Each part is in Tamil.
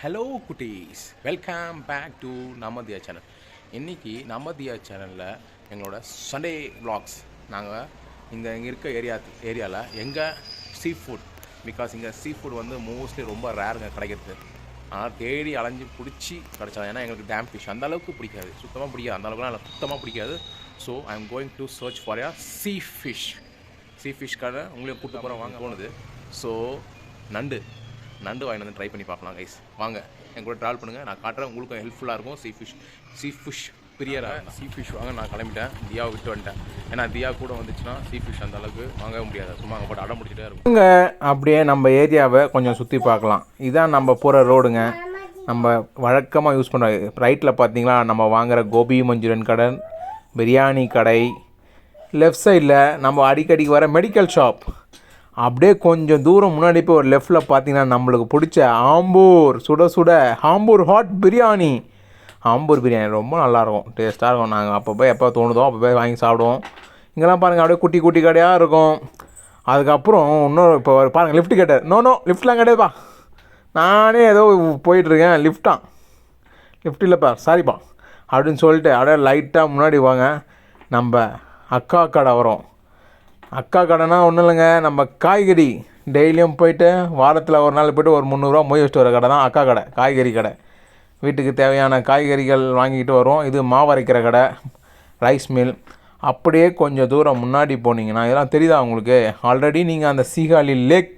ஹலோ குட்டீஸ். வெல்கம் பேக் டு நமதியா சேனல் இன்றைக்கி நமதியா சேனலில் எங்களோட சண்டே வ்ளாக்ஸ் நாங்கள் இங்கே இங்கே இருக்க ஏரியா ஏரியாவில் எங்கள் சீ ஃபுட் பிகாஸ் இங்கே சீ ஃபுட் வந்து மோஸ்ட்லி ரொம்ப ரேருங்க கிடைக்கிறது. ஆனால் தேடி அலைஞ்சு பிடிச்சி கிடச்சா ஏன்னா எங்களுக்கு டேம் ஃபிஷ் அந்த அளவுக்கு பிடிக்காது. சுத்தமாக பிடிக்காது. அந்த அளவுக்குலாம் எனக்கு சுத்தமாக பிடிக்காது. So I am going to search for ya sea fish sea fish கடை. உங்களையும் கூப்பிட்டு போகிறோம் வாங்க போனது. ஸோ நண்டு. நண்டு வாங்கி வந்து ட்ரை பண்ணி பார்க்கலாம் கைஸ் வாங்க என் கூட ட்ராவல் பண்ணுங்கள் நான் காட்டுறேன் உங்களுக்கும் ஹெல்ப்ஃபுல்லாக இருக்கும். சீ ஃபிஷ் சீ ஃபிஷ் பிரியராக சீ ஃபிஷ் வாங்க நான் கிளம்பிட்டேன். தியாவை விட்டு வந்துட்டேன். ஏன்னா தியா கூட வந்துச்சுன்னா சீ ஃபிஷ் அந்த அளவுக்கு வாங்கவே முடியாது. சும்மா அங்கே போட்டு அடம் முடிச்சுட்டே இருக்கும். வாங்க அப்படியே நம்ம ஏரியாவை கொஞ்சம் சுற்றி பார்க்கலாம். இதான் நம்ம போகிற ரோடுங்க. நம்ம வழக்கமாக யூஸ் பண்ணுற ரைட்டில் பார்த்தீங்களா நம்ம வாங்குற கோபி மஞ்சூரியன் கடை பிரியாணி கடை. லெஃப்ட் சைடில் நம்ம அடிக்கடி வர மெடிக்கல் ஷாப் அப்படியே கொஞ்சம் தூரம் முன்னாடி போய் ஒரு லெஃப்டில் பார்த்தீங்கன்னா நம்மளுக்கு பிடிச்ச ஆம்பூர் சுட சுட ஆம்பூர் ஹாட் பிரியாணி ஆம்பூர் பிரியாணி ரொம்ப நல்லாயிருக்கும். டேஸ்ட்டாக இருக்கும். நாங்கள் அப்போ போய் எப்போ தோணுதோ அப்போ போய் வாங்கி சாப்பிடுவோம். இங்கெல்லாம் பாருங்கள் அப்படியே குட்டி குட்டி கடையாக இருக்கும். அதுக்கப்புறம் இன்னொரு இப்போ பாருங்கள் லிஃப்ட் கேட்டார். நோ நோ லிஃப்ட்லாம் கிடையாதுப்பா. நானே ஏதோ போயிட்டுருக்கேன் லிஃப்டான் லிஃப்ட் இல்லைப்பா சாரிப்பா அப்படின்னு சொல்லிட்டு அப்படியே லைட்டாக முன்னாடி வாங்க நம்ம அக்கா கடை வரும். அக்கா கடைனா ஒன்றும் இல்லைங்க. நம்ம காய்கறி டெய்லியும் போயிட்டு வாரத்தில் ஒரு நாள் போய்ட்டு ஒரு முந்நூறுரூவா மொய் வச்சுட்டு வர கடை தான் அக்கா கடை காய்கறி கடை. வீட்டுக்கு தேவையான காய்கறிகள் வாங்கிக்கிட்டு வரோம் இது மாவரைக்கிற கடை ரைஸ் மில் அப்படியே கொஞ்சம் தூரம் முன்னாடி போனீங்கன்னா இதெல்லாம் தெரியுதா உங்களுக்கு? ஆல்ரெடி நீங்கள் அந்த சீகாழி லேக்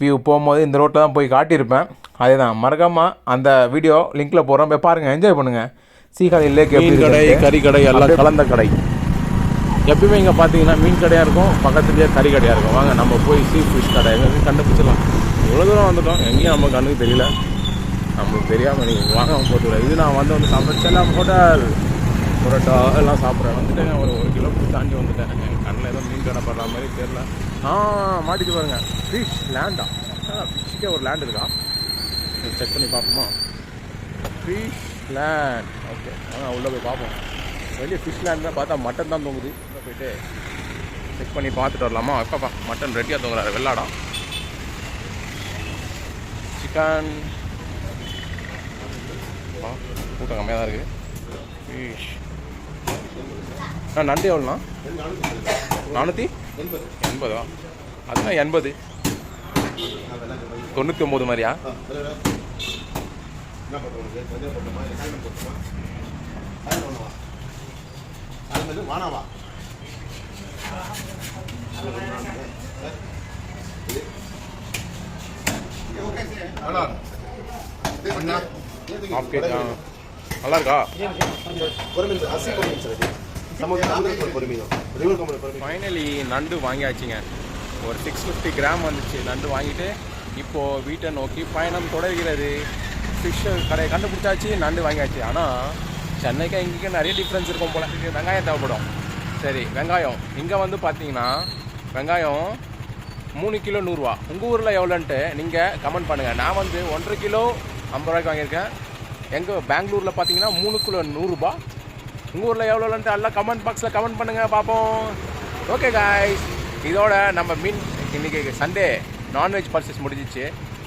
வியூ போகும்போது இந்த ரோட்டில் தான் போய் காட்டியிருப்பேன். அதே தான் மறக்காமல் அந்த வீடியோ லிங்க்கில் போகிறோம் போய் பாருங்கள் என்ஜாய் பண்ணுங்கள் சீகாழி லேக் கடை. கறி கடை எல்லாம் கலந்த கடை. எப்பயுமே இங்கே பார்த்தீங்கன்னா மீன் கடையாக இருக்கும் பக்கத்துலேயே கறி கடையாக இருக்கும். வாங்க நம்ம போய் சீ ஃபிஷ் கடை எங்கே கண்டுபிடிச்சிடலாம். இவ்வளோ தூரம் வந்துட்டோம். எங்கேயும் நம்ம கண்ணுக்கு தெரியல. நம்மளுக்கு தெரியாமல் நீங்கள் வாங்க போட்டு இது நான் வந்து வந்து சாப்பிட்றேன் ஹோட்டல். புரோட்டா எல்லாம் சாப்பிட்றேன். வந்துட்டேன் ஒரு ஒரு கிலோமீட்டர் தாண்டி வந்துட்டேன். என் கண்ணில் ஏதோ மீன் கடை படுற மாதிரி தெரியல. ஆ மாட்டிட்டு பாருங்க. ஃபிஷ் லேண்டா ஃபிஷ்ஷுக்கே ஒரு லேண்ட் இருக்கா? செக் பண்ணி பார்ப்போமா? ஃபிஷ் லேண்ட் ஓகே வாங்க உள்ளே போய் பார்ப்போம். வெளியே ஃபிஷ் லேண்டில் பார்த்தா மட்டன் தான் தூங்குது. உள்ளே போயிட்டு செக் பண்ணி பார்த்துட்டு வரலாமா? அப்பாப்பா மட்டன் ரெட்டியாக தூங்குறாரு. வெள்ளாடா. சிக்கன் கூட்டம் கம்மியாக தான் இருக்குது. ஃபிஷ் ஆ நண்டு எவ்வளோண்ணா? நானூற்றி எண்பதா? அதுதான் எண்பது. தொண்ணூற்றி ஒம்பது மாதிரியா? என்ன ஆஃப் அதுமாரி ஆ. நல்லா இருக்கா ஃபைனலி நண்டு வாங்கியாச்சுங்க. ஒரு சிக்ஸ் ஃபிஃப்டி கிராம் வந்துச்சு. நண்டு வாங்கிட்டு இப்போது வீட்டை நோக்கி பயணம் தொடர்கிறது. ஃபிஷ் கடையை கண்டுபிடிச்சாச்சு நண்டு வாங்கியாச்சு. ஆனால் சென்னைக்கு இங்கே நிறைய டிஃப்ரென்ஸ் இருக்கும் போல. வெங்காயம் தேவைப்படும். சரி வெங்காயம். இங்கே வந்து பார்த்தீங்கன்னா வெங்காயம் மூணு கிலோ நூறுரூவா உங்கள் ஊரில் எவ்வளோன்ட்டு நீங்கள் கமெண்ட் பண்ணுங்கள் நான் வந்து ஒன்றரை கிலோ ஐம்பது ரூபாய்க்கு வாங்கியிருக்கேன். எங்கள் பெங்களூரில் பார்த்தீங்கன்னா மூணு கிலோ நூறுரூபா உங்கள் ஊரில் எவ்வளோன்ட்டு எல்லாம் கமெண்ட் பாக்ஸில் கமெண்ட் பண்ணுங்கள் பார்ப்போம். ஓகே காய்ஸ் இதோட நம்ம மீன் இன்னைக்கு சண்டே நான்வெஜ் பர்ச்சேஸ் முடிஞ்சிச்சு.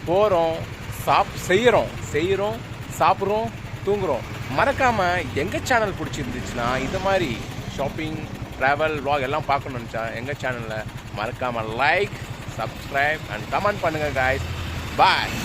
போகிறோம் சாப் செய்கிறோம் செய்கிறோம் சாப்பிட்றோம் தூங்குகிறோம் மறக்காமல் எங்கள் சேனல் பிடிச்சிருந்துச்சுன்னா இந்த மாதிரி ஷாப்பிங் ட்ராவல் வ்ளாக் எல்லாம் பார்க்கணும்னு நினச்சா எங்கள் சேனலில் மறக்காமல் லைக் சப்ஸ்கிரைப் அண்ட் கமெண்ட் பண்ணுங்கள் காய்ஸ் பாய்